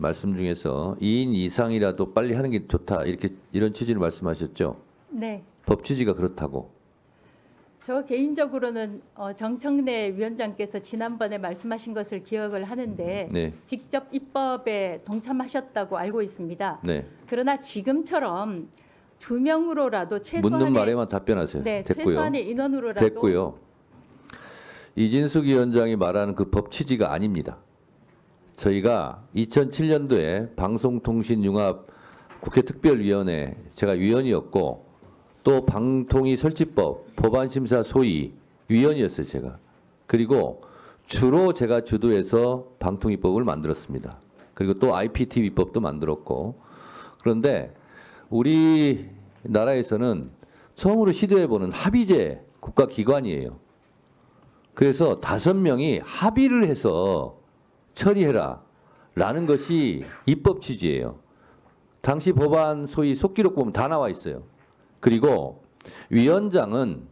말씀 중에서 2인 이상이라도 빨리 하는 게 좋다 이렇게 이런 취지로 말씀하셨죠. 네. 법 취지가 그렇다고. 저 개인적으로는 어, 정청래 위원장께서 지난번에 말씀하신 것을 기억을 하는데 네, 직접 입법에 동참하셨다고 알고 있습니다. 네. 그러나 지금처럼 두 명으로라도 최소한의 묻는 말에만 답변하세요. 네, 됐고요. 최소한의 인원으로라도 됐고요. 이진숙 위원장이 말하는 그 법 취지가 아닙니다. 저희가 2007년도에 방송통신융합 국회 특별위원회 제가 위원이었고 또 방통위 설치법 법안심사 소위 위원이었어요 제가. 그리고 주로 제가 주도해서 방통위법을 만들었습니다. 그리고 또 IPTV법도 만들었고 그런데 우리 나라에서는 처음으로 시도해보는 합의제 국가기관이에요. 그래서 다섯 명이 합의를 해서 처리해라 라는 것이 입법 취지예요. 당시 법안 소위 속기록 보면 다 나와 있어요. 그리고 위원장은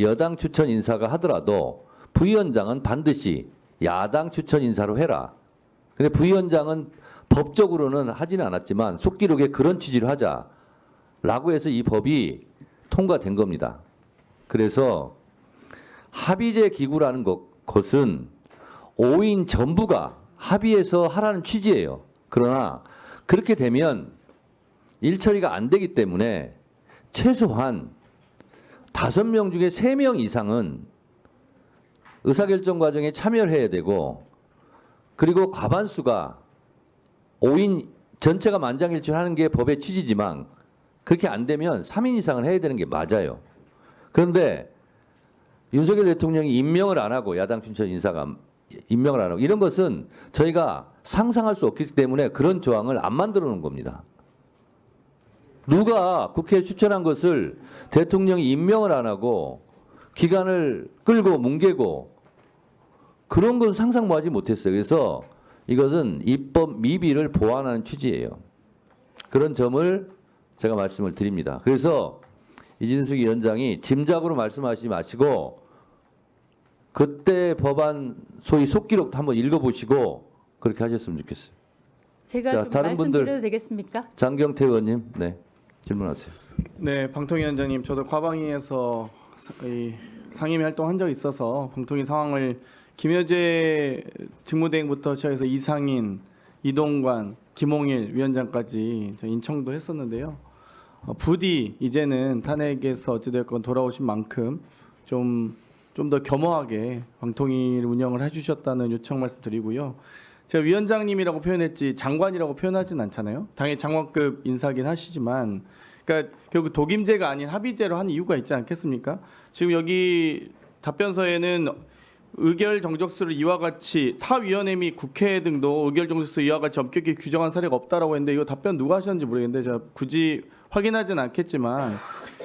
여당 추천 인사가 하더라도 부위원장은 반드시 야당 추천 인사로 해라. 근데 부위원장은 법적으로는 하지는 않았지만 속기록에 그런 취지로 하자라고 해서 이 법이 통과된 겁니다. 그래서 합의제 기구라는 것, 것은 5인 전부가 합의해서 하라는 취지예요. 그러나 그렇게 되면 일 처리가 안 되기 때문에 최소한 다섯 명 중에 세 명 이상은 의사결정 과정에 참여를 해야 되고 그리고 과반수가 5인 전체가 만장일치하는 게 법의 취지지만 그렇게 안 되면 3인 이상은 해야 되는 게 맞아요. 그런데 윤석열 대통령이 임명을 안 하고 야당 춘천 인사가 임명을 안 하고 이런 것은 저희가 상상할 수 없기 때문에 그런 조항을 안 만들어 놓은 겁니다. 누가 국회에 추천한 것을 대통령이 임명을 안 하고 기간을 끌고 뭉개고 그런 건 상상 모하지 못했어요. 그래서 이것은 입법 미비를 보완하는 취지예요. 그런 점을 제가 말씀을 드립니다. 그래서 이진숙 위원장이 짐작으로 말씀하시지 마시고 그때 법안 소위 속기록도 한번 읽어보시고 그렇게 하셨으면 좋겠어요. 제가 자, 좀 다른 분들. 말씀드려도 되겠습니까? 장경태 의원님, 네 질문하세요. 네, 방통위 원장님, 저도 과방위에서 사- 이 상임위 활동한 적이 있어서 방통위 상황을 김여재 직무대행부터 시작해서 이상인, 이동관, 김홍일 위원장까지 저 인청도 했었는데요. 어, 부디 이제는 탄핵에서 어찌됐건 돌아오신 만큼 좀 좀 더 겸허하게 방통위를 운영을 해주셨다는 요청 말씀드리고요. 제가 위원장님이라고 표현했지 장관이라고 표현하진 않잖아요. 당연히 장관급 인사긴 하시지만, 그러니까 결국 독임제가 아닌 합의제로 한 이유가 있지 않겠습니까? 지금 여기 답변서에는 의결 정적수를 이와 같이 타 위원회 및 국회 등도 의결 정적수 이와 같이 엄격히 규정한 사례가 없다라고 했는데 이거 답변 누가 하셨는지 모르겠는데 제가 굳이 확인하진 않겠지만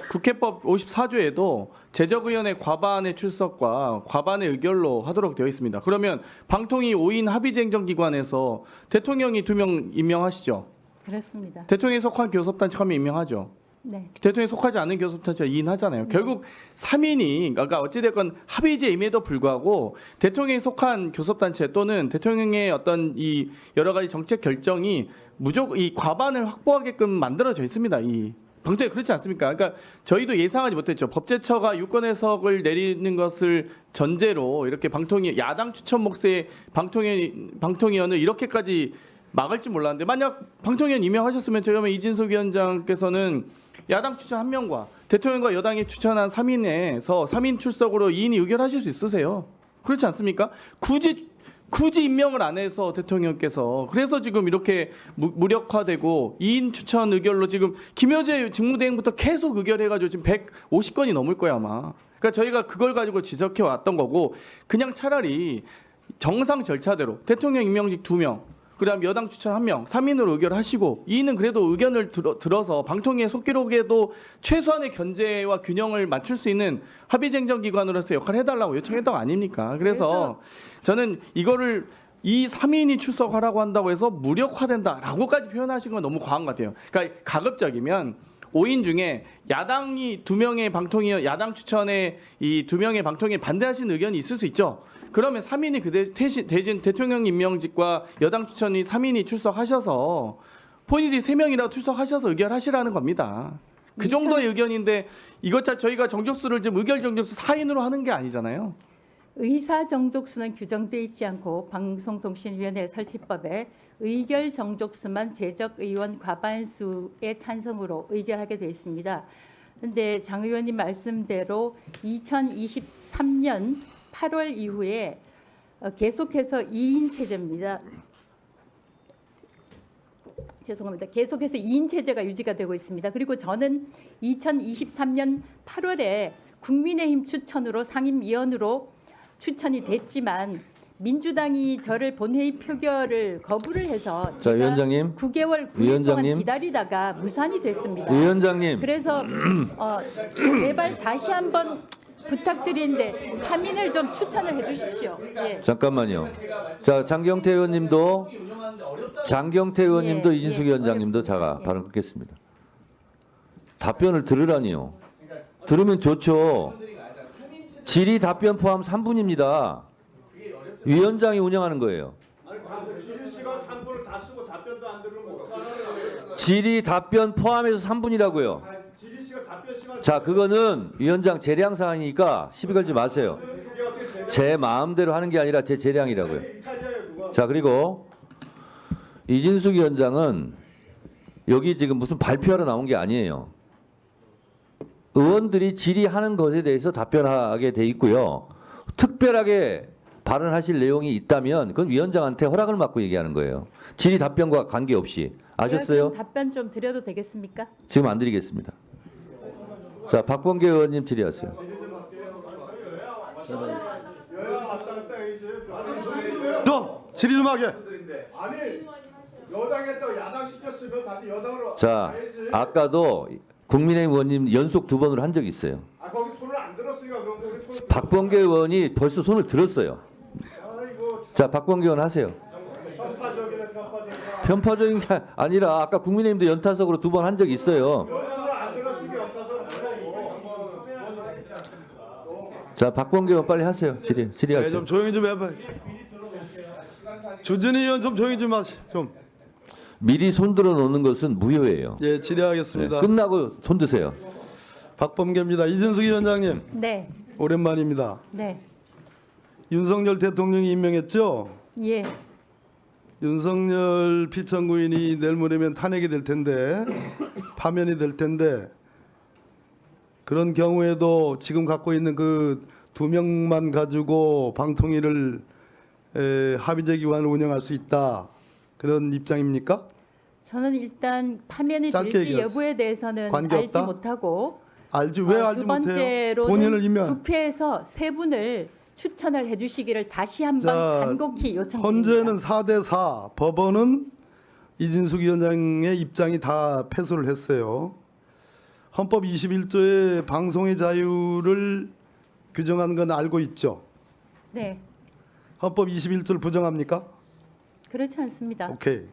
국회법 54조에도 제적의원의 과반의 출석과 과반의 의결로 하도록 되어 있습니다. 그러면 방통위 5인 합의제 행정기관에서 대통령이 두 명 임명하시죠. 그렇습니다. 대통령이 속한 교섭단체 하면 임명하죠. 네. 대통령이 속하지 않은 교섭단체가 2인 하잖아요. 결국 3인이 그러니까 어찌됐건 합의제임에도 불구하고 대통령이 속한 교섭단체 또는 대통령의 어떤 이 여러 가지 정책 결정이 무조건 이 과반을 확보하게끔 만들어져 있습니다. 이 방통위 그렇지 않습니까? 그러니까 저희도 예상하지 못했죠. 법제처가 유권 해석을 내리는 것을 전제로 이렇게 방통위 야당 추천 몫의 방통위 방통위원을 이렇게까지 막을 줄 몰랐는데 만약 방통위원 임명하셨으면 저희가 이진석 위원장께서는 야당 추천 한 명과 대통령과 여당이 추천한 3인에서 3인 출석으로 2인이 의결하실 수 있으세요. 그렇지 않습니까? 굳이 굳이 임명을 안 해서 대통령께서 그래서 지금 이렇게 무, 무력화되고 2인 추천 의결로 지금 김여재 직무대행부터 계속 의결해가지고 지금 150건이 넘을 거야 아마. 그러니까 저희가 그걸 가지고 지적해 왔던 거고 그냥 차라리 정상 절차대로 대통령 임명직 두 명, 그다음 여당 추천 한 명, 3인으로 의결하시고 2인은 그래도 의견을 들어, 들어 서 방통위의 속기록에도 최소한의 견제와 균형을 맞출 수 있는 합의쟁정기관으로서 역할을 해달라고 요청했던 거 아닙니까? 그래서 저는 이거를 이 3인이 출석하라고 한다고 해서 무력화된다라고까지 표현하신 건 너무 과한 것 같아요. 그러니까 가급적이면 5인 중에 야당이 두 명의 방통위 야당 추천에 이 두 명의 방통위에 반대하시는 의견이 있을 수 있죠. 그러면 3인이 그 대- 대신, 대신 대통령 임명직과 여당 추천이 3인이 출석하셔서 본인이 3명이라도 출석하셔서 의결하시라는 겁니다. 그 정도의 의견인데 이것 자 저희가 정족수를 지금 의결 정족수 4인으로 하는 게 아니잖아요. 의사 정족수는 규정돼 있지 않고 방송통신위원회 설치법에 의결 정족수만 제적 의원 과반수의 찬성으로 의결하게 돼 있습니다. 그런데 장 의원님 말씀대로 2023년 8월 이후에 어, 계속해서 2인 체제입니다. 죄송합니다. 계속해서 2인 체제가 유지가 되고 있습니다. 그리고 저는 2023년 8월에 국민의힘 추천으로 상임위원으로 추천이 됐지만 민주당이 저를 본회의 표결을 거부를 해서 자, 제가 위원장님. 9개월 9일 위원장님. 동안 기다리다가 무산이 됐습니다. 위원장님. 그래서 어, 제발 다시 한번 부탁드리는데 3인을 좀 추천을 해주십시오. 예. 잠깐만요. 자, 장경태 의원님도 장경태 의원님도 예, 이진숙 예, 위원장님도. 자가 예. 발언 끊겠습니다. 답변을 들으라니요. 들으면 좋죠. 질의 답변 포함 3분입니다. 위원장이 운영하는 거예요. 지리 씨가 3분을 다 쓰고 답변도 안 들으면 어떡하나 질의 답변 포함해서 3분이라고요. 지리 씨가 답변 시간 자, 그거는 위원장 재량 사항이니까 시비 걸지 마세요. 제제 마음대로 하는 게 아니라 제 재량이라고요. 이탈리아예요 그거 자 그리고 이진숙 위원장은 여기 지금 무슨 발표하러 나온 게 아니에요. 의원들이 질의하는 것에 대해서 답변하게 돼 있고요. 특별하게 발언하실 내용이 있다면 그건 위원장한테 허락을 받고 얘기하는 거예요. 질의 답변과 관계없이 아셨어요? 답변 좀 드려도 되겠습니까? 지금 안 드리겠습니다. 자 박범계 의원님 질의하세요. 좀 질의 좀 하게. 아니 여당에 또 야당 시켰으면 다시 여당으로 자 가야지 아까도 국민의힘 의원님 연속 두 번을 한 적이 있어요. 아 거기 손을 안 들었으니까 그런 거 손을 박범계 의원이 벌써 손을 들었어요. 아이고 자, 박범계 의원 하세요. 편파적이네 편파적인 게 아니라 아까 국민의힘도 연타석으로 두 번 한 적이 있어요. 너 손을 안 들었으니까 없어서 자, 박범계 의원 빨리 하세요. 질의, 네, 질의하세요. 좀 조용히 좀 해봐. 주진희 의원 좀 조용히 좀 하시. 좀. 미리 손들어 놓는 것은 무효예요. 예, 네, 질의하겠습니다. 끝나고 손 드세요. 박범계입니다. 이준숙 위원장님 네, 오랜만입니다. 네, 윤석열 대통령이 임명했죠. 예, 윤석열 피청구인이 내일 모레면 탄핵이 될 텐데 파면이 될 텐데 그런 경우에도 지금 갖고 있는 그 두 명만 가지고 방통위를 에, 합의제 기관을 운영할 수 있다 그런 입장입니까? 저는 일단 파면이 짧게 될지 얘기하세요. 여부에 대해서는 관계없다? 알지 못하고 알지 왜 어, 알지 두 못해요? 번째로는 본인을 임명 국회에서 세 분을 추천을 해주시기를 다시 한번 자, 간곡히 요청드립니다. 헌재는 4대 4, 법원은 이진숙 위원장의 입장이 다 패소를 했어요. 헌법 21조의 방송의 자유를 규정한 건 알고 있죠. 네, 헌법 21조를 부정합니까? 그렇지 않습니다. 오케이.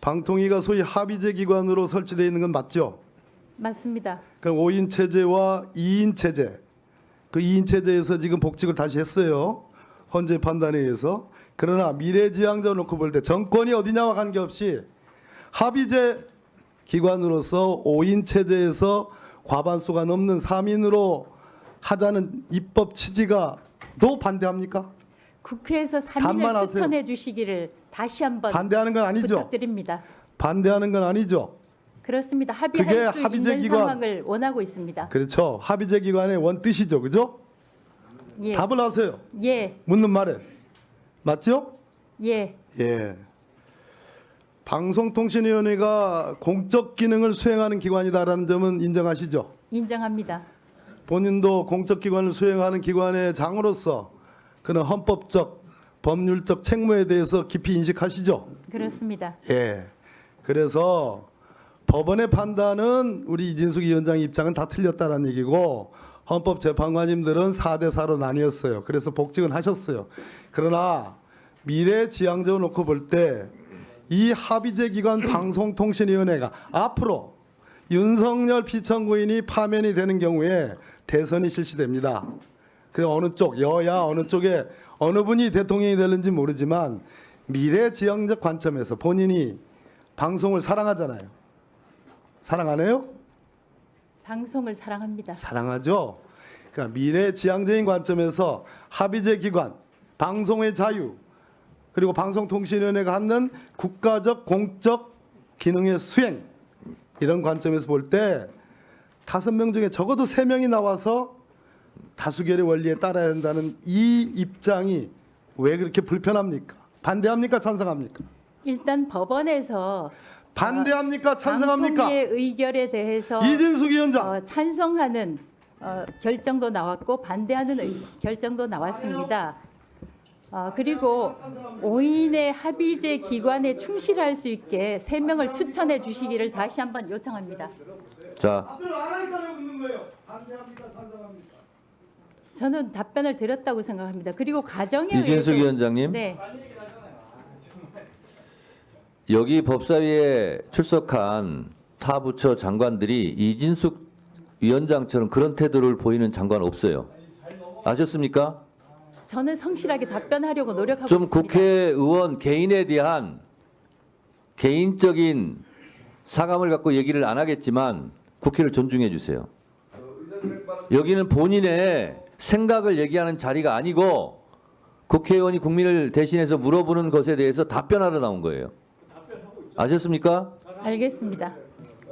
방통위가 소위 합의제 기관으로 설치되어 있는 건 맞죠? 맞습니다. 그럼 5인 체제와 2인 체제. 그 2인 체제에서 지금 복직을 다시 했어요. 헌재 판단에 의해서. 그러나 미래지향적으로 놓고 볼 때 정권이 어디냐와 관계없이 합의제 기관으로서 5인 체제에서 과반수가 넘는 3인으로 하자는 입법 취지가 또 반대합니까? 국회에서 반만 3인을 하세요. 추천해 주시기를 다시 한번 반대하는 건 아니죠. 부탁드립니다. 반대하는 건 아니죠. 그렇습니다. 합의할 수 합의제 있는 기관. 상황을 원하고 있습니다. 그렇죠. 합의제 기관의 원 뜻이죠. 그죠? 예, 답을 하세요. 예, 묻는 말에. 맞죠? 예, 예. 방송통신위원회가 공적 기능을 수행하는 기관이다라는 점은 인정하시죠? 인정합니다. 본인도 공적 기관을 수행하는 기관의 장으로서 그런 헌법적, 법률적 책무에 대해서 깊이 인식하시죠? 그렇습니다. 예. 그래서 법원의 판단은 우리 이진숙 위원장의 입장은 다 틀렸다는 얘기고 헌법재판관님들은 4대 4로 나뉘었어요. 그래서 복직은 하셨어요. 그러나 미래 지향적으로 놓고 볼 때 이 합의제 기관 방송통신위원회가 앞으로 윤석열 피청구인이 파면이 되는 경우에 대선이 실시됩니다. 그 어느 쪽 여야 어느 쪽에 어느 분이 대통령이 되는지 모르지만 미래 지향적 관점에서 본인이 방송을 사랑하잖아요. 사랑 안 해요? 방송을 사랑합니다. 사랑하죠. 그러니까 미래 지향적인 관점에서 합의제 기관, 방송의 자유, 그리고 방송통신위원회가 하는 국가적 공적 기능의 수행 이런 관점에서 볼 때 다섯 명 중에 적어도 세 명이 나와서 다수결의 원리에 따라야 한다는 이 입장이 왜 그렇게 불편합니까? 반대합니까? 찬성합니까? 일단 법원에서 반대합니까? 찬성합니까? 방통위의 의결에 대해서 이진숙 위원장. 어, 찬성하는 어, 결정도 나왔고 반대하는 의, 결정도 나왔습니다. 어, 그리고 5인의 합의제 기관에 충실할 수 있게 세 명을 추천해 주시기를 다시 한번 요청합니다. 자, 답변 안 하니까 묻는 거예요. 반대합니까? 찬성합니까? 저는 답변을 드렸다고 생각합니다. 그리고 가정에 이진숙 의해서 위원장님. 네, 여기 법사위에 출석한 타 부처 장관들이 이진숙 위원장처럼 그런 태도를 보이는 장관 없어요. 아셨습니까? 저는 성실하게 답변하려고 노력하고 좀 있습니다. 국회의원 개인에 대한 개인적인 사감을 갖고 얘기를 안 하겠지만 국회를 존중해 주세요. 여기는 본인의 생각을 얘기하는 자리가 아니고 국회의원이 국민을 대신해서 물어보는 것에 대해서 답변하러 나온 거예요. 아셨습니까? 알겠습니다.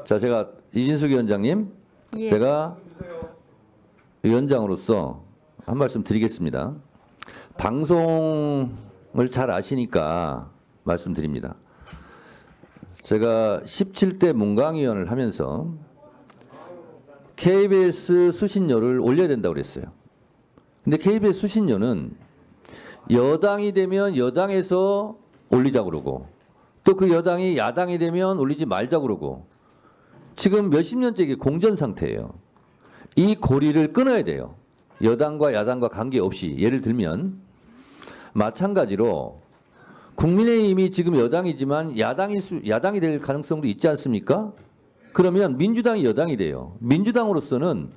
자, 제가 이진숙 위원장님, 예. 제가 위원장으로서 한 말씀 드리겠습니다. 방송을 잘 아시니까 말씀드립니다. 제가 17대 문광위원을 하면서 KBS 수신료를 올려야 된다고 그랬어요. 근데 KBS 수신료는 여당이 되면 여당에서 올리자고 그러고 또 그 여당이 야당이 되면 올리지 말자고 그러고 지금 몇십 년째 이게 공전 상태예요. 이 고리를 끊어야 돼요. 여당과 야당과 관계없이 예를 들면 마찬가지로 국민의힘이 지금 여당이지만 야당일 수, 야당이 될 가능성도 있지 않습니까? 그러면 민주당이 여당이 돼요. 민주당으로서는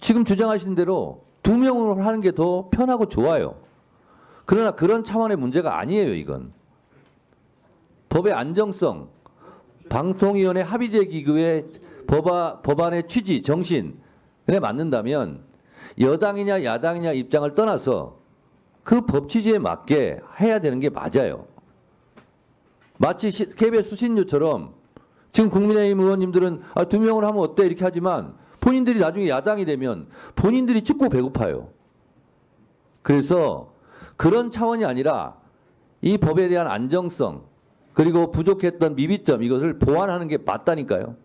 지금 주장하신 대로 두 명으로 하는 게 더 편하고 좋아요. 그러나 그런 차원의 문제가 아니에요, 이건. 법의 안정성, 방통위원회 합의제 기구의 법아, 법안의 취지, 정신에 맞는다면 여당이냐 야당이냐 입장을 떠나서 그 법 취지에 맞게 해야 되는 게 맞아요. 마치 시- KBS 수신료처럼 지금 국민의힘 의원님들은 아, 두 명을 하면 어때 이렇게 하지만 본인들이 나중에 야당이 되면 본인들이 죽고 배고파요. 그래서 그런 차원이 아니라 이 법에 대한 안정성 그리고 부족했던 미비점 이것을 보완하는 게 맞다니까요.